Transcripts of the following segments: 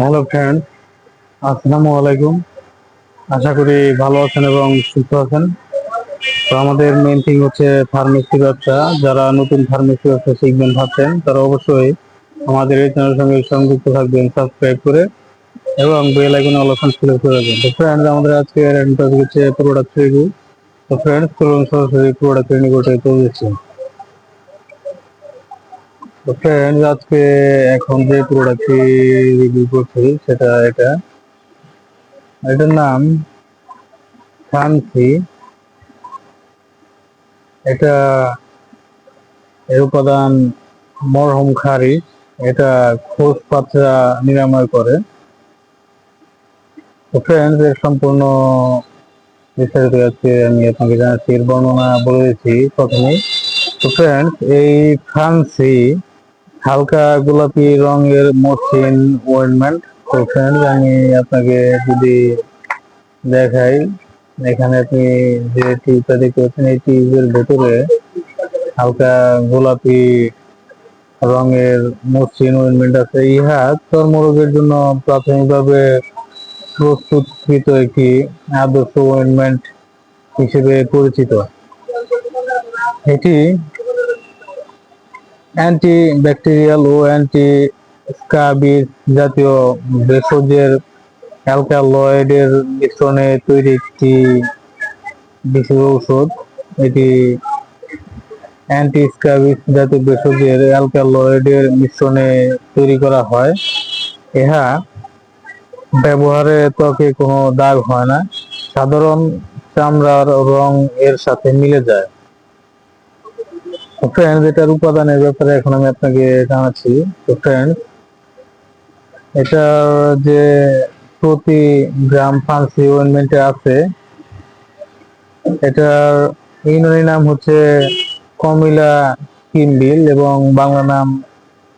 Hello friend, আসসালামু আলাইকুম। আশা করি ভালো আছেন এবং সুস্থ আছেন। তো আমাদের মেন থিং হচ্ছে ফার্মেসি ব্যবসা। যারা নতুন ফার্মেসি ব্যবসা শিখবেন ভাবছেন, তারা অবশ্যই আমাদের এই চ্যানেলের সঙ্গে সংযুক্ত থাকবেন সাবস্ক্রাইব করে এবং বেল আইকনে অল অপশন সিলেক্ট করে রাখবেন। তো ফ্রেন্ড আমাদের আজকে টপিক হচ্ছে প্রোডাক্ট রিভিউ তো ফ্রেন্ডস চলুন সরাসরি প্রোডাক্ট রিভিউ করতে চলে ফ্রেন্ডস আজকে এখন যে প্রোডাক্টটি রিভিউ করছি, সেটা এটা। এটার নাম ফ্যান্সি এটা এর উপাদান মরহম খারি এটা খোঁজ পাত্রা নিরাময় করে। তো ফ্রেন্ডস এর সম্পূর্ণ বিস্তারিত আজকে আমি আপনাকে জানাচ্ছি, এর বর্ণনা বলে দিচ্ছি প্রথমেই। তো ফ্রেন্ডস এই ফ্যান্সি হালকা গোলাপি রঙের মসৃণ ওয়েন্টমেন্ট তো ফ্রেন্ডস আমি আপনাকে যদি দেখাই, এখানে আপনি যে টিউবটা দেখতে পাচ্ছেন, এই টিউবের ভেতরে হালকা গোলাপি রঙের মসৃণ ওয়েন্টমেন্ট আছে। ইহা চর্মরোগের জন্য প্রাথমিকভাবে প্রস্তুতকৃত একটি আদর্শ ওয়েন্টমেন্ট হিসেবে পরিচিত। এটি অ্যান্টি ব্যাকটেরিয়াল ও অ্যান্টি স্কাবিড জাতীয় ভেষজের অ্যালকালয়েডের মিশ্রণে তৈরি একটি বিশেষ ঔষধ। এটি অ্যান্টি স্কাবিড জাতীয় ভেষজের অ্যালকালয়েডের মিশ্রণে তৈরি করা হয়। ইহা ব্যবহারে ত্বকে কোনো দাগ হয় না। সাধারণ চামড়ার রং এর সাথে মিলে যায়। ফ্রেন্ড এটার উপাদানের ব্যাপারে এখন আমি আপনাকে জানাচ্ছি, তো ফ্রেন্ড এটার যে প্রতি গ্রাম ফান্সি ওয়েনমেন্টে আছে, এটার ইউনানি নাম হচ্ছে কমিলা কিমবিল এবং বাংলা নাম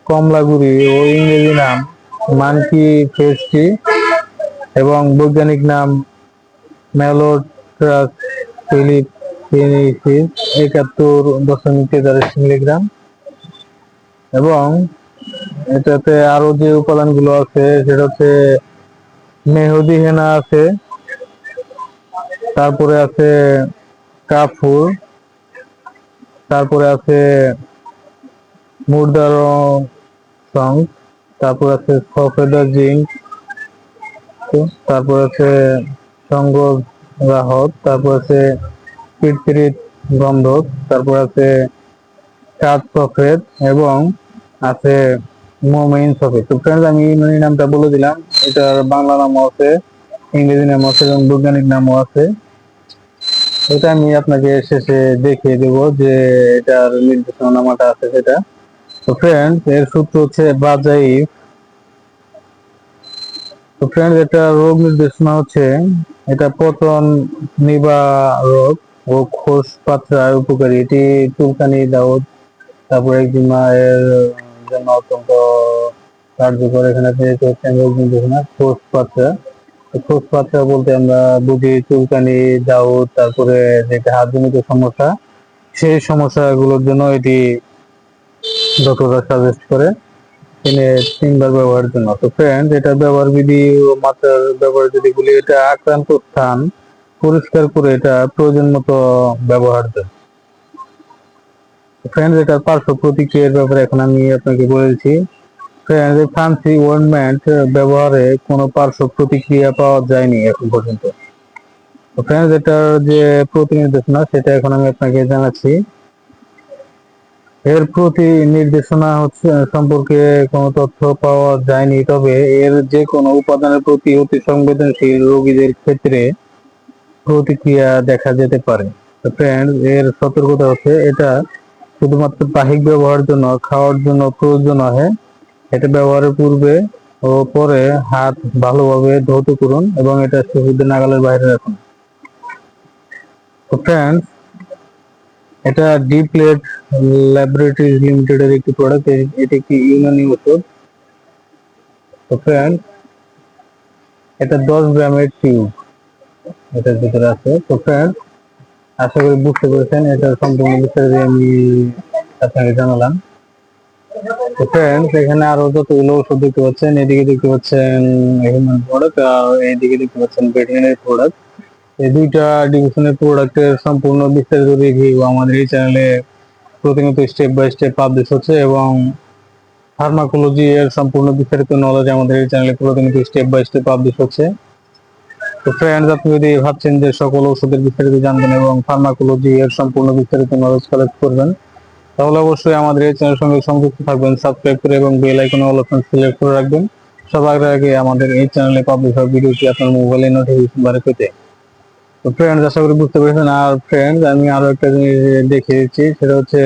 কমলাগুড়ি ও ইংরেজি নাম মানকি ফেস্টি এবং বৈজ্ঞানিক নাম ম্যালোট্রাস ফিলিপ ফিনিসিস একাত্তর দশমিক তেতাল্লিশ মিলিগ্রাম। এবং এটাতে আরও যে উপাদানগুলো আছে, সেটা হচ্ছে মেহদি হেনা আছে, তারপরে আছে কাফুর, তারপরে আছে মুর্দার সং তারপর আছে সফেদা জিঙ্ক তারপর আছে সঙ্গ রাহত, তারপর আছে পিতৃত গন্ধক তারপর আছে চাঁদ সফেদ এবং আছে মোমেইন সফেদ তো ফ্রেন্ডস আমি ইউনানি নামটা বলে দিলাম। এটার বাংলা নামও আছে, ইংরেজি নামও আছে এবং বৈজ্ঞানিক নামও আছে। এটা আমি আপনাকে শেষে দেখিয়ে দেব যে এটার নির্দেশনা নামাটা আছে সেটা। তো ফ্রেন্ডস এর সূত্র হচ্ছে বাজাইফ। তো ফ্রেন্ডস এটা রোগ নির্দেশনা হচ্ছে, এটা পতন নিবারক। ও খোস পাত্রার উপকারী। এটি চুলকানি দাউদ, তারপরে এর জন্য অত্যন্ত কার্যকর। এখানে পেয়েছে হচ্ছে রোগ নির্দেশনা খোস পাত্রা। খোস পাত্রা বলতে আমরা বুঝি চুলকানি দাউদ, তারপরে যেটা হাতজনিত সমস্যা, সেই সমস্যাগুলোর জন্য এটি ডক্টররা সাজেস্ট করে। তিনি তিনবার ব্যবহারের জন্য। তো ফ্রেন্ড এটা ব্যবহার বিধি ও মাত্রার ব্যবহার যদি বলি, এটা আক্রান্ত স্থান। পরিষ্কার করে এটা প্রয়োজন মতো ব্যবহার দেয় ফ্রেন্ড এটার পার্শ্ব প্রতিক্রিয়ার ব্যাপারে এখন আমি আপনাকে বলেছি ফ্রেন্ড ফ্যান্সি ওয়ার্নমেন্ট ব্যবহারে কোনো পার্শ্ব প্রতিক্রিয়া পাওয়া যায়নি এখন পর্যন্ত। ফ্রেন্ড এটার যে প্রতিনির্দেশনা, সেটা এখন আমি আপনাকে জানাচ্ছি। এর প্রতি নির্দেশনা হচ্ছে, সম্পর্কে কোনো তথ্য পাওয়া যায়নি, তবে এর যে কোনো উপাদানের প্রতি অতি সংবেদনশীল রোগীদের ক্ষেত্রে প্রতিক্রিয়া দেখা যেতে পারে। ফ্রেন্ড এর সতর্কতা হচ্ছে এটা শুধুমাত্র বাহিক ব্যবহারের জন্য, খাওয়ার জন্য প্রয়োজন নয় এটা ব্যবহারের পূর্বে ও পরে হাত ভালোভাবে ধৌত করুন এবং এটা শিশুদের নাগালের বাইরে রাখুন। ফ্রেন্ডস এটা ডিপ্লেট ল্যাবরেটরিজ লিমিটেডের একটি প্রোডাক্ট এটি একটি ইউনানি ওষুধ। তো ফ্রেন্ড এটা দশ গ্রামের টিউব এটার ভিতরে আছে। তো ফ্রেন্ড আশা করি বুঝতে পেরেছেন, এটা সম্পূর্ণ বিস্তারিত আমি আপনাকে জানালাম। তো ফ্রেন্ডস এখানে আরও যতগুলো ওষুধ দেখতে পাচ্ছেন, এদিকে দেখতে পাচ্ছেন হিউম্যান প্রোডাক্ট আর এইদিকে দেখতে পাচ্ছেন ভেটেরিনারি প্রোডাক্ট এই দুইটা ডিভিশনের প্রোডাক্টের সম্পূর্ণ বিস্তারিত রিভিউ আমাদের এই চ্যানেলে প্রতিনিয়ত স্টেপ বাই স্টেপ পাবলিশ হচ্ছে এবং ফার্মাকোলজি এর সম্পূর্ণ বিস্তারিত নলেজ আমাদের এই চ্যানেলে প্রতিনিয়ত স্টেপ বাই স্টেপ পাবলিশ হচ্ছে। তো ফ্রেন্ডস আপনি যদি ভাবছেন যে সকল ওষুধের বিস্তারিত জানবেন এবং ফার্মাকোলজি এর সম্পূর্ণ বিস্তারিত নলেজ কালেক্ট করবেন, তাহলে অবশ্যই আমাদের এই চ্যানেলের সঙ্গে সংযুক্ত থাকবেন সাবস্ক্রাইব করে এবং বেল আইকনে অল অপশন সিলেক্ট করে রাখবেন। সবার আগে আমাদের এই চ্যানেলে পাবলিশ হওয়া ভিডিওটি আপনার মোবাইলে নোটিফিকেশন বারে পেতে। তো ফ্রেন্ডস আশা করি বুঝতে পেরেছেন। আর ফ্রেন্ডস আমি আরও একটা জিনিস দেখিয়ে দিচ্ছি, সেটা হচ্ছে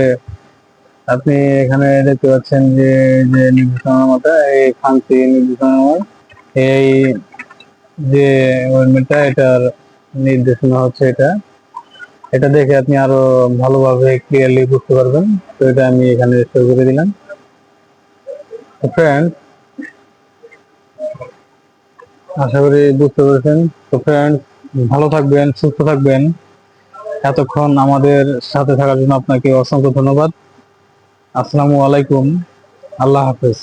আপনি এখানে দেখতে পাচ্ছেন যে যে নির্দেশনার মতো এই খান্তি নির্দেশনার এই যে ওয়েলমেন্টটা এটার নির্দেশনা হচ্ছে এটা এটা দেখে আপনি আরও ভালোভাবে ক্লিয়ারলি বুঝতে পারবেন। তো এটা আমি এখানে শো করে দিলাম। ফ্রেন্ড আশা করি বুঝতে পেরেছেন। তো ফ্রেন্ড ভালো থাকবেন, সুস্থ থাকবেন। এতক্ষণ আমাদের সাথে থাকার জন্য আপনাকে অসংখ্য ধন্যবাদ। আসসালামু আলাইকুম। আল্লাহ হাফেজ।